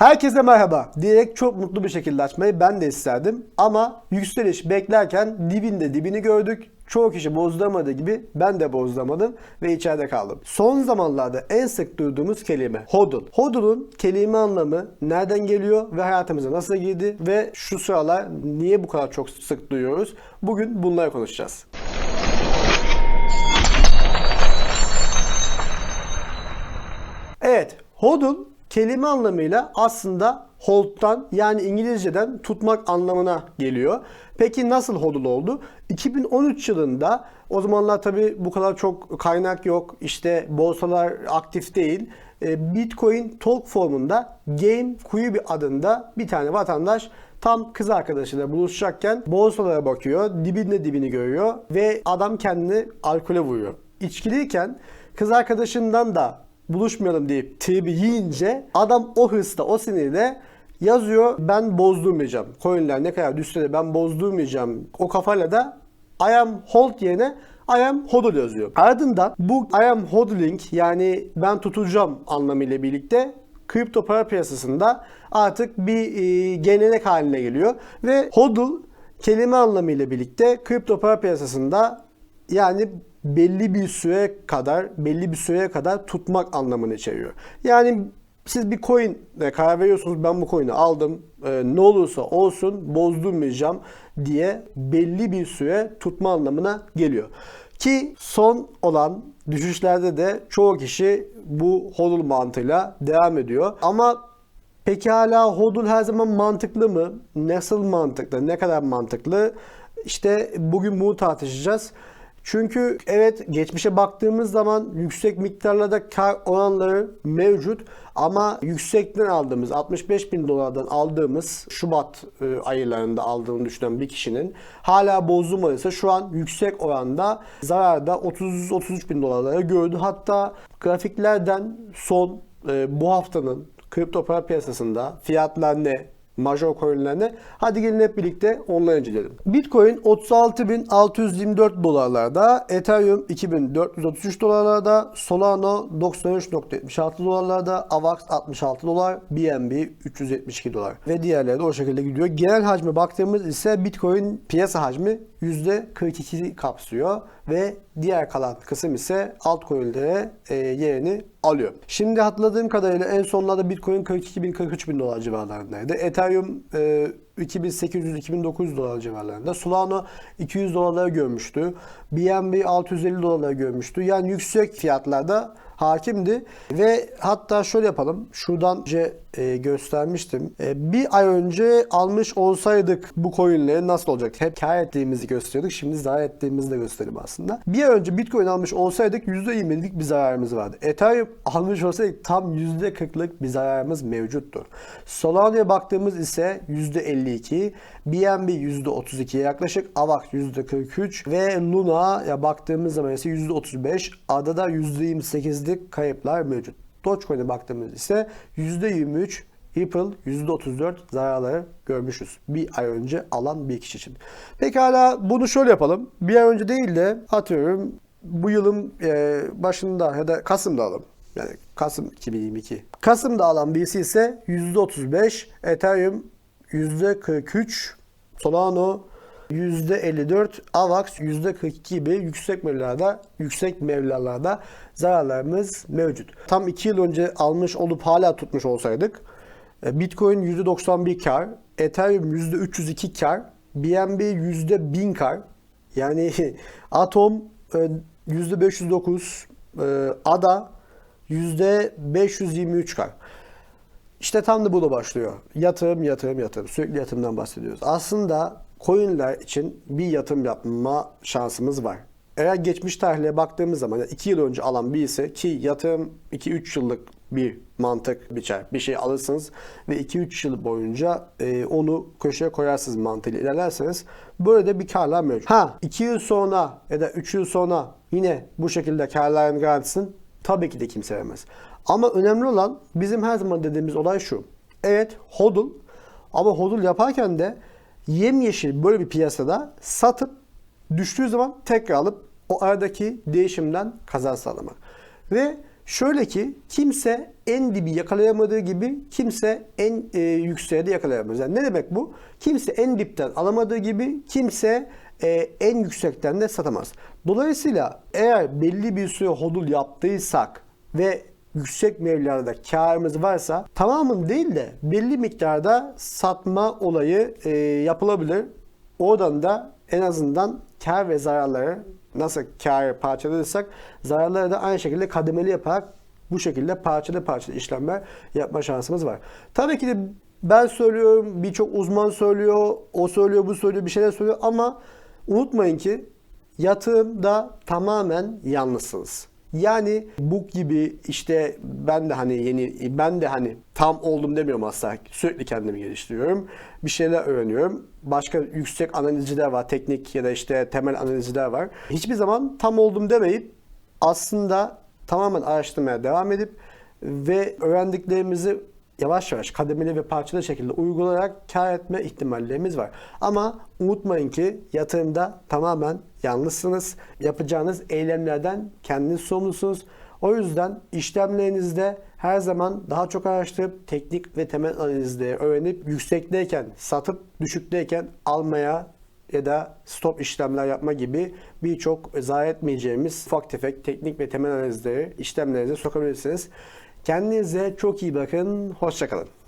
Herkese merhaba diyerek çok mutlu bir şekilde açmayı ben de isterdim. Ama yükseliş beklerken dibinde dibini gördük. Çoğu kişi bozduramadığı gibi ben de bozduramadım ve içeride kaldım. Son zamanlarda en sık duyduğumuz kelime hodl. Hodl'un kelime anlamı nereden geliyor ve hayatımıza nasıl girdi ve şu sıralar niye bu kadar çok sık duyuyoruz? Bugün bunları konuşacağız. Evet, hodl kelime anlamıyla aslında hold'dan yani İngilizceden tutmak anlamına geliyor. Peki nasıl hodl oldu? 2013 yılında o zamanlar tabi bu kadar çok kaynak yok. işte borsalar aktif değil. E, Bitcoin talk formunda Game Quibi adında bir tane vatandaş tam kız arkadaşıyla buluşacakken borsalara bakıyor. Dibinde dibini görüyor ve adam kendini alkole vuruyor. İçkiliyken kız arkadaşından da buluşmayalım deyip tribi yiyince adam o hırsla o sinirle yazıyor ben bozdurmayacağım. Coinler ne kadar düşse de ben bozdurmayacağım. O kafayla da I am hold yerine I am hodl yazıyor. Ardından bu I am hodling yani ben tutacağım anlamıyla birlikte kripto para piyasasında artık bir e, gelenek haline geliyor. Ve hodl kelime anlamıyla birlikte kripto para piyasasında yani belli bir süre kadar belli bir süreye kadar tutmak anlamını içeriyor. Yani siz bir coin karar veriyorsunuz ben bu coin'i aldım e, ne olursa olsun bozdurmayacağım diye belli bir süre tutma anlamına geliyor. Ki son olan düşüşlerde de çoğu kişi bu hodl mantığıyla devam ediyor. Ama peki hala hodl her zaman mantıklı mı? Nasıl mantıklı? Ne kadar mantıklı? İşte bugün bunu tartışacağız. Çünkü evet geçmişe baktığımız zaman yüksek miktarlarda kar oranları mevcut ama yüksekten aldığımız 65 bin dolardan aldığımız Şubat e, aylarında aldığını düşünen bir kişinin hala bozulmadıysa şu an yüksek oranda zararda 30-33 bin dolarlara gördü. Hatta grafiklerden son e, bu haftanın kripto para piyasasında fiyatlar ne, major coinlerine. Hadi gelin hep birlikte onları inceleyelim. Bitcoin 36.624 dolarlarda, Ethereum 2433 dolarlarda, Solana 93.76 dolarlarda, Avax 66 dolar, BNB 372 dolar ve diğerleri de o şekilde gidiyor. Genel hacme baktığımız ise Bitcoin piyasa hacmi %42 kapsıyor ve diğer kalan kısım ise altcoin'lere e, yerini alıyor. Şimdi hatırladığım kadarıyla en sonlarda Bitcoin 42 bin 43 bin dolar civarlarındaydı. Ethereum e, 2800-2900 dolar civarlarında. Solana 200 dolarlara görmüştü. BNB 650 dolarlara görmüştü. Yani yüksek fiyatlarda hakimdi ve hatta şöyle yapalım. Şuradan önce e, göstermiştim. E, bir ay önce almış olsaydık bu coinleri nasıl olacaktı? Hep kar ettiğimizi gösteriyorduk. Şimdi zarar ettiğimizi de gösterelim aslında. Bir ay önce Bitcoin almış olsaydık %20'lik bir zararımız vardı. Ethereum almış olsaydık tam %40'lık bir zararımız mevcuttu. Solana'ya baktığımız ise %52, BNB %32'ye yaklaşık, Avax %43 ve Luna'ya baktığımız zaman ise %35, adada %28'lik kayıplar mevcut. Dogecoin'e baktığımız ise %23, Ripple %34 zararları görmüşüz. Bir ay önce alan bir kişi için. Pekala bunu şöyle yapalım. Bir ay önce değil de atıyorum bu yılın e, başında ya da Kasım'da alalım. Yani Kasım 2022. Kasım'da alan birisi ise %35, Ethereum %43, Solano %54, AVAX %42 gibi yüksek mevlalarda, yüksek mevlalarda zararlarımız mevcut. Tam 2 yıl önce almış olup hala tutmuş olsaydık e, Bitcoin %91 kar, Ethereum %302 kar, BNB %1000 kar. Yani Atom e, %509, e, ADA %523 kar. İşte tam da bu da başlıyor. Yatırım, yatırım, yatırım. Sürekli yatırımdan bahsediyoruz. Aslında coinler için bir yatırım yapma şansımız var. Eğer geçmiş tarihle baktığımız zaman 2 yıl önce alan bir ise ki yatırım 2-3 yıllık bir mantık biçer. Bir şey alırsınız ve 2-3 yıl boyunca e, onu köşeye koyarsınız mantığıyla ilerlerseniz böyle de bir karlar mevcut. Ha 2 yıl sonra ya da 3 yıl sonra yine bu şekilde karların garantisini tabii ki de kimse vermez. Ama önemli olan bizim her zaman dediğimiz olay şu. Evet hodl ama hodl yaparken de yemyeşil böyle bir piyasada satıp düştüğü zaman tekrar alıp o aradaki değişimden kazanç sağlamak. Ve Şöyle ki kimse en dibi yakalayamadığı gibi kimse en e, yükseğe de yakalayamaz. Yani ne demek bu? Kimse en dipten alamadığı gibi kimse e, en yüksekten de satamaz. Dolayısıyla eğer belli bir süre hodul yaptıysak ve yüksek mevlada karımız varsa tamamını değil de belli miktarda satma olayı e, yapılabilir. Oradan da en azından kar ve zararları nasıl kar parçalarsak zararları da aynı şekilde kademeli yaparak bu şekilde parçalı parçalı işlemler yapma şansımız var. Tabii ki de ben söylüyorum, birçok uzman söylüyor, o söylüyor, bu söylüyor, bir şeyler söylüyor ama unutmayın ki yatırımda tamamen yalnızsınız. Yani bu gibi işte ben de hani yeni ben de hani tam oldum demiyorum asla. Sürekli kendimi geliştiriyorum. Bir şeyler öğreniyorum. Başka yüksek analizciler var. Teknik ya da işte temel analizciler var. Hiçbir zaman tam oldum demeyip aslında tamamen araştırmaya devam edip ve öğrendiklerimizi yavaş yavaş kademeli ve parçalı şekilde uygulayarak kar etme ihtimallerimiz var. Ama unutmayın ki yatırımda tamamen yalnızsınız. Yapacağınız eylemlerden kendiniz sorumlusunuz. O yüzden işlemlerinizde her zaman daha çok araştırıp teknik ve temel analizleri öğrenip yüksekteyken satıp düşükteyken almaya ya da stop işlemler yapma gibi birçok zarar etmeyeceğimiz ufak tefek teknik ve temel analizleri işlemlerinize sokabilirsiniz. Kendinize çok iyi bakın. Hoşçakalın.